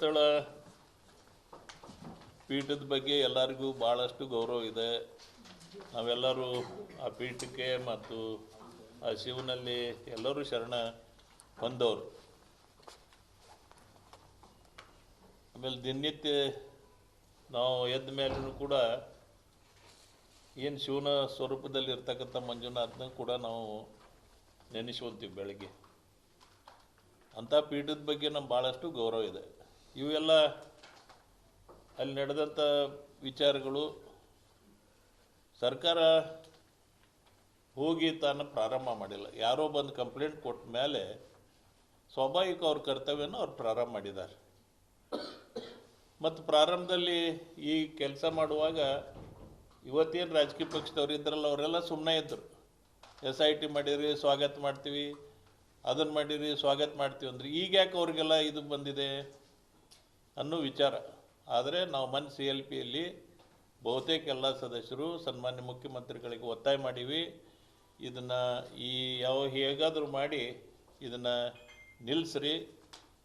ಧರ್ಮಸ್ಥಳ ಪೀಠದ ಬಗ್ಗೆ ಎಲ್ಲರಿಗೂ ಭಾಳಷ್ಟು ಗೌರವ ಇದೆ. ನಾವೆಲ್ಲರೂ ಆ ಪೀಠಕ್ಕೆ ಮತ್ತು ಆ ಶಿವನಲ್ಲಿ ಎಲ್ಲರೂ ಶರಣ ಹೊಂದವರು ಆಮೇಲೆ ದಿನನಿತ್ಯ ನಾವು ಎದ್ದ ಮೇಲೂ ಕೂಡ ಏನು ಶಿವನ ಸ್ವರೂಪದಲ್ಲಿ ಇರ್ತಕ್ಕಂಥ ಮಂಜುನಾಥನ ಕೂಡ ನಾವು ನೆನೆಸ್ಕೊತೀವಿ ಬೆಳಗ್ಗೆ. ಅಂಥ ಪೀಠದ ಬಗ್ಗೆ ನಮ್ಗೆ ಭಾಳಷ್ಟು ಗೌರವ ಇದೆ. ಇವೆಲ್ಲ ಅಲ್ಲಿ ನಡೆದಂಥ ವಿಚಾರಗಳು ಸರ್ಕಾರ ಹೋಗಿ ತಾನು ಪ್ರಾರಂಭ ಮಾಡಿಲ್ಲ. ಯಾರೋ ಬಂದು ಕಂಪ್ಲೇಂಟ್ ಕೊಟ್ಟ ಮೇಲೆ ಸ್ವಾಭಾವಿಕ ಅವ್ರ ಕರ್ತವ್ಯನ ಅವ್ರು ಪ್ರಾರಂಭ ಮಾಡಿದ್ದಾರೆ. ಮತ್ತು ಪ್ರಾರಂಭದಲ್ಲಿ ಈ ಕೆಲಸ ಮಾಡುವಾಗ ಇವತ್ತೇನು ರಾಜಕೀಯ ಪಕ್ಷದವ್ರು ಇದ್ರಲ್ಲ ಅವರೆಲ್ಲ ಸುಮ್ಮನೆ ಇದ್ದರು ಎಸ್ ಐ ಟಿ ಮಾಡಿರಿ, ಸ್ವಾಗತ ಮಾಡ್ತೀವಿ, ಅದನ್ನು ಮಾಡಿರಿ, ಸ್ವಾಗತ ಮಾಡ್ತೀವಿ ಅಂದ್ರೆ. ಈಗ ಯಾಕೆ ಅವ್ರಿಗೆಲ್ಲ ಇದು ಬಂದಿದೆ? ಅನ್ನೋ ವಿಚಾರ. ಆದರೆ ನಾವು ಮನ್ ಸಿ ಎಲ್ ಪಿಯಲ್ಲಿ ಬಹುತೇಕ ಎಲ್ಲ ಸದಸ್ಯರು, ಸನ್ಮಾನ್ಯ ಮುಖ್ಯಮಂತ್ರಿಗಳಿಗೆ ಒತ್ತಾಯ ಮಾಡೀವಿ. ಇದನ್ನು ಈ ಯಾವ ಹೇಗಾದರೂ ಮಾಡಿ ಇದನ್ನು ನಿಲ್ಲಿಸ್ರಿ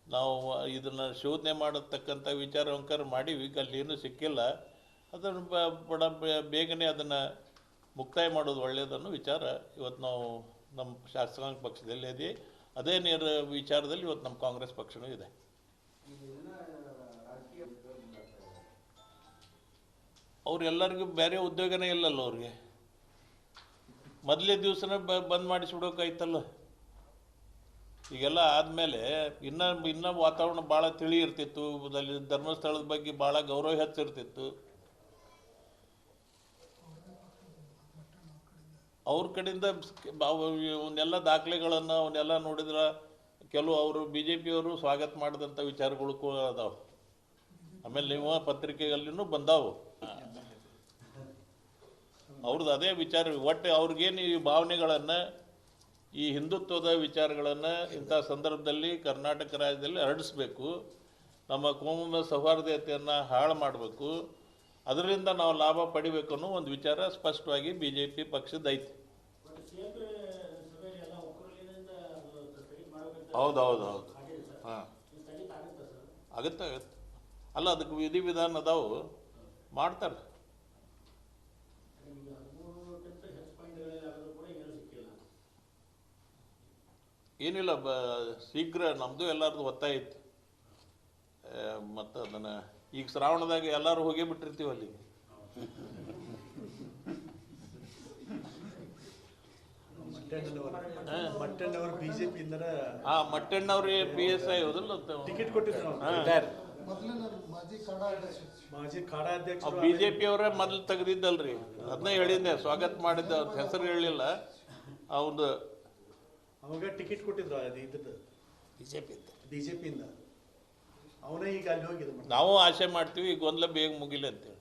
ನಾವು ಇದನ್ನು ಶೋಧನೆ ಮಾಡತಕ್ಕಂಥ ವಿಚಾರ ಅಂಕಾರ ಮಾಡೀವಿ. ಈಗ ಅಲ್ಲಿ ಏನೂ ಸಿಕ್ಕಿಲ್ಲ. ಅದನ್ನು ಬಡ ಬೇಗನೆ ಅದನ್ನು ಮುಕ್ತಾಯ ಮಾಡೋದು ಒಳ್ಳೆಯದನ್ನು ವಿಚಾರ ಇವತ್ತು ನಾವು ನಮ್ಮ ಶಾಸಕಾಂಗ ಪಕ್ಷದಲ್ಲಿ ಇದೆ. ಅದೇ ನೇರ ವಿಚಾರದಲ್ಲಿ ಇವತ್ತು ನಮ್ಮ ಕಾಂಗ್ರೆಸ್ ಪಕ್ಷನೂ ಇದೆ. ಅವ್ರೆಲ್ಲರಿಗೂ ಬೇರೆ ಉದ್ಯೋಗನೇ ಇಲ್ಲಲ್ಲ ಅವ್ರಿಗೆ. ಮೊದಲೇ ದಿವಸನೇ ಬ, ಬಂದ್ ಮಾಡಿಸ್ಬಿಡೋಕಾಯ್ತಲ್ಲ. ಈಗೆಲ್ಲ ಆದಮೇಲೆ ಇನ್ನೂ ಇನ್ನೂ ವಾತಾವರಣ ಭಾಳ ತಿಳಿ ಇರ್ತಿತ್ತು. ಅಲ್ಲಿ ಧರ್ಮಸ್ಥಳದ ಬಗ್ಗೆ ಭಾಳ ಗೌರವ ಹೆಚ್ಚಿರ್ತಿತ್ತು. ಅವ್ರ ಕಡೆಯಿಂದ ಅವನ್ನೆಲ್ಲ ದಾಖಲೆಗಳನ್ನು ಅವನ್ನೆಲ್ಲ ನೋಡಿದ್ರೆ ಕೆಲವು ಅವರು ಬಿ ಜೆ ಪಿಯವರು ಸ್ವಾಗತ ಮಾಡಿದಂಥ ವಿಚಾರಗಳು ಕೂಡ ಅದಾವೆ. ಆಮೇಲೆ ನೀವು ಪತ್ರಿಕೆಯಲ್ಲಿನೂ ಬಂದಾವು. ಅವ್ರದ್ದು ಅದೇ ವಿಚಾರ. ಒಟ್ಟು ಅವ್ರಿಗೇನು ಈ ಭಾವನೆಗಳನ್ನು, ಈ ಹಿಂದುತ್ವದ ವಿಚಾರಗಳನ್ನು ಇಂಥ ಸಂದರ್ಭದಲ್ಲಿ ಕರ್ನಾಟಕ ರಾಜ್ಯದಲ್ಲಿ ಹರಡಿಸ್ಬೇಕು. ನಮ್ಮ ಕೋಮು ಸೌಹಾರ್ದತೆಯನ್ನು ಹಾಳು ಮಾಡಬೇಕು. ಅದರಿಂದ ನಾವು ಲಾಭ ಪಡಿಬೇಕು ಅನ್ನೋ ಒಂದು ವಿಚಾರ ಸ್ಪಷ್ಟವಾಗಿ ಬಿ ಜೆ ಪಿ ಪಕ್ಷದ ಐತಿ. ಹೌದು ಹೌದು ಹೌದು ಹಾಂ. ಆಗುತ್ತೆ ಆಗುತ್ತೆ. ಅಲ್ಲ ಅದಕ್ಕೆ ವಿಧಿ ವಿಧಾನ ಅದಾವು. ಮಾಡ್ತಾರೆ. ಏನಿಲ್ಲ ಬ ಶೀಘ್ರ ನಮ್ಮದು ಎಲ್ಲಾರ್ದು ಒತ್ತಾಯ ಇತ್ತು. ಮತ್ತು ಅದನ್ನು ಈಗ ಶ್ರಾವಣದಾಗ ಎಲ್ಲರೂ ಹೋಗೇ ಬಿಟ್ಟಿರ್ತೀವಿ ಅಲ್ಲಿಗೆ ಮಟ್ಟಣ್ಣವರು ಬಿಜೆಪಿ ಇಂದರ ಆ ಮಟ್ಟಣ್ಣವ್ರಿ ಪಿ ಎಸ್ ಐ ಹೋದಲ್ಲ ಟಿಕೆಟ್ ಕೊಟ್ಟಿದ್ರು ಮಾಜಿ ಕಾಡಾಧ್ಯಕ್ಷ ಅಧ್ಯಕ್ಷ ಮಾಜಿ ಕಾಡಾ ಅಧ್ಯಕ್ಷರು ಬಿ ಜೆ ಪಿ ಅವರೇ ಮೊದಲು ತೆಗೆದಿದ್ದಲ್ರಿ. ಅದನ್ನ ಹೇಳಿದ್ದೆ ಸ್ವಾಗತ ಮಾಡಿದ್ದೆ ಅವ್ರ ಹೆಸರು ಹೇಳಿಲ್ಲ. ಅವ್ರದ್ದು ಅವಾಗ ಟಿಕೆಟ್ ಕೊಟ್ಟಿದ್ರು ಅದು ಇದ್ದದ್ದು ಬಿಜೆಪಿ ಬಿಜೆಪಿಯಿಂದ. ಅವನೇ ಈಗ ಅಲ್ಲಿ ಹೋಗಿದ್ದು ನಾವು ಆಸೆ ಮಾಡ್ತೀವಿ ಈಗ ಗೊಂದಲ ಬೇಗ ಮುಗಿಲಿ ಅಂತೇಳಿ.